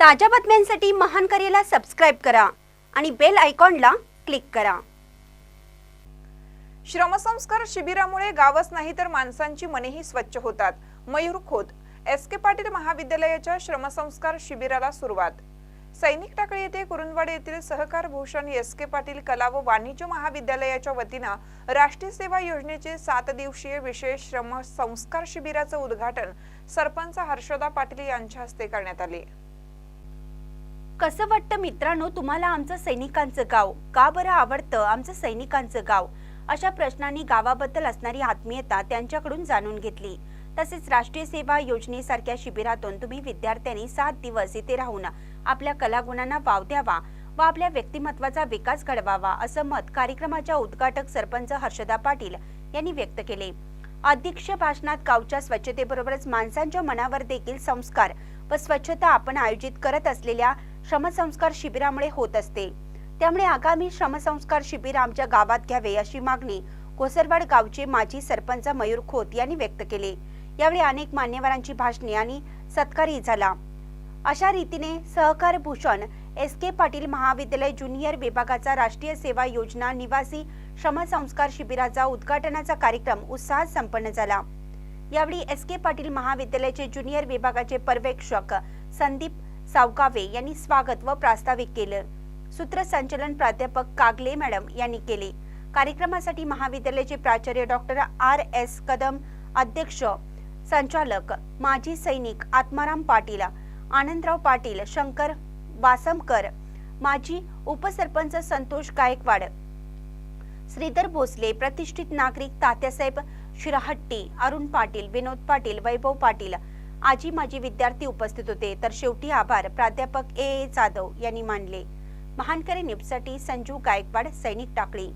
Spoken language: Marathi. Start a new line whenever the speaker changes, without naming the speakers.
ताज्या बातम्यांसाठी महान करेला सबस्क्राईब करा आणि बेल आयकॉनला क्लिक करा.
श्रमसंस्कार शिबिरामुळे गावच नाही तर माणसांची मनेही स्वच्छ होतात. मयूर खोत एस के पाटील महाविद्यालयाच्या श्रमसंस्कार शिबिराला सुरुवात. सैनिक टाकळी येथे कुरुंदवाड येथील सहकार भूषण एस के पाटील कला व वाणिज्य महाविद्यालयाच्या वतीनं राष्ट्रीय सेवा योजनेचे सात दिवसीय विशेष श्रम संस्कार शिबिराचं उद्घाटन सरपंच हर्षदा पाटील यांच्या हस्ते करण्यात आले.
कसं वाटतं मित्रांनो तुम्हाला आमचं सैनिकांचं गाव? का बरं आवडतं आमचं सैनिकांचं गाव? अशा प्रश्नांनी गावाबद्दल असणारी आत्मीयता त्यांच्याकडून जाणून घेतली. तसेच राष्ट्रीय सेवा योजनेसारख्या शिबिरातून तुम्ही विद्यार्थ्यांनी सात दिवस इथे राहून आपल्या कलागुणांना वाव द्यावा व आपल्या व्यक्तिमत्वाचा विकास घडवावा असं मत कार्यक्रमाच्या उद्घाटक सरपंच हर्षदा पाटील यांनी व्यक्त केले. अध्यक्ष भाषणात गावच्या स्वच्छतेबरोबरच माणसांच्या मनावर देखील संस्कार व स्वच्छता आपण आयोजित करत असलेल्या श्रमसंस्कार शिबिरामुळे होत असते. त्यामुळे आगामी श्रमसंस्कार शिबिर आमच्या गावात घ्यावे अशी मागणी कोसरवाड गावचे माजी सरपंच मयूर खोत यांनी व्यक्त केले. यावेळी अनेक मान्यवरांची भाषणे आणि सत्कारही झाला. अशा रीतीने सहकार भूषण एस के पाटील महाविद्यालय ज्युनियर विभागाचा राष्ट्रीय सेवा योजना निवासी श्रमसंस्कार शिबिराचा उद्घाटनाचा कार्यक्रम उत्साहात संपन्न झाला. यावेळी एस के पाटील महाविद्यालयाचे ज्युनियर विभागाचे पर्यवेक्षक संदीप सावकावे यांनी स्वागत व प्रास्ताविक केलं. सूत्रसंचलन प्राध्यापक कागले मॅडम यांनी केले. कार्यक्रमासाठी महाविद्यालयाचे प्राचार्य डॉक्टर आर. एस. कदम अध्यक्ष संचालक माजी सैनिक आत्माराम पाटील आनंदराव पाटील शंकर वासमकर माजी उपसरपंच संतोष गायकवाड श्रीधर भोसले प्रतिष्ठित नागरिक तात्यासाहेब शिराहट्टी अरुण पाटील विनोद पाटील वैभव पाटील आजी माजी विद्यार्थी उपस्थित होते. तर शेवटी आभार. प्राध्यापक ए ए जाधव यांनी मानले. महानकरी निपसाठी संजू गायकवाड सैनिक टाकळी.